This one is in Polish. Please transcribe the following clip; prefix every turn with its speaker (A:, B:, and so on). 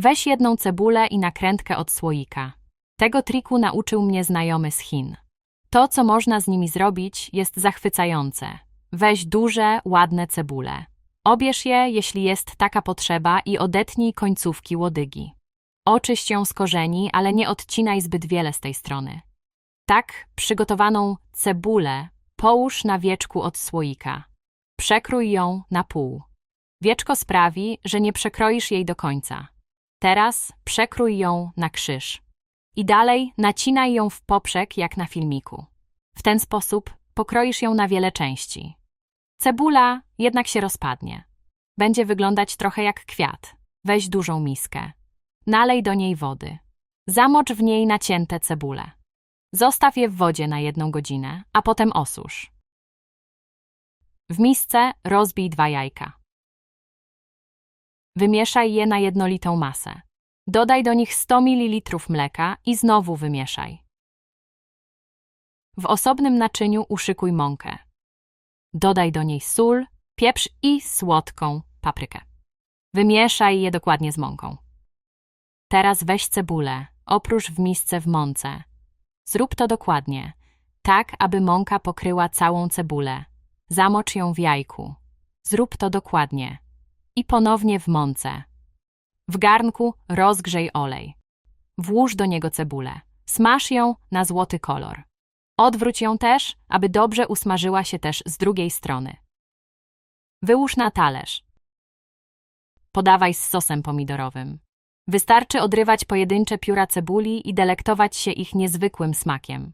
A: Weź jedną cebulę i nakrętkę od słoika. Tego triku nauczył mnie znajomy z Chin. To, co można z nimi zrobić, jest zachwycające. Weź duże, ładne cebule. Obierz je, jeśli jest taka potrzeba, i odetnij końcówki łodygi. Oczyść ją z korzeni, ale nie odcinaj zbyt wiele z tej strony. Tak, przygotowaną cebulę połóż na wieczku od słoika. Przekrój ją na pół. Wieczko sprawi, że nie przekroisz jej do końca. Teraz przekrój ją na krzyż. I dalej nacinaj ją w poprzek jak na filmiku. W ten sposób pokroisz ją na wiele części. Cebula jednak się rozpadnie. Będzie wyglądać trochę jak kwiat. Weź dużą miskę. Nalej do niej wody. Zamocz w niej nacięte cebule. Zostaw je w wodzie na jedną godzinę, a potem osusz. W misce rozbij dwa jajka. Wymieszaj je na jednolitą masę. Dodaj do nich 100 ml mleka i znowu wymieszaj. W osobnym naczyniu uszykuj mąkę. Dodaj do niej sól, pieprz i słodką paprykę. Wymieszaj je dokładnie z mąką. Teraz weź cebulę, oprócz w misce w mące. Zrób to dokładnie, tak aby mąka pokryła całą cebulę. Zamocz ją w jajku. Zrób to dokładnie. I ponownie w mące. W garnku rozgrzej olej. Włóż do niego cebulę. Smaż ją na złoty kolor. Odwróć ją też, aby dobrze usmażyła się też z drugiej strony. Wyłóż na talerz. Podawaj z sosem pomidorowym. Wystarczy odrywać pojedyncze pióra cebuli i delektować się ich niezwykłym smakiem.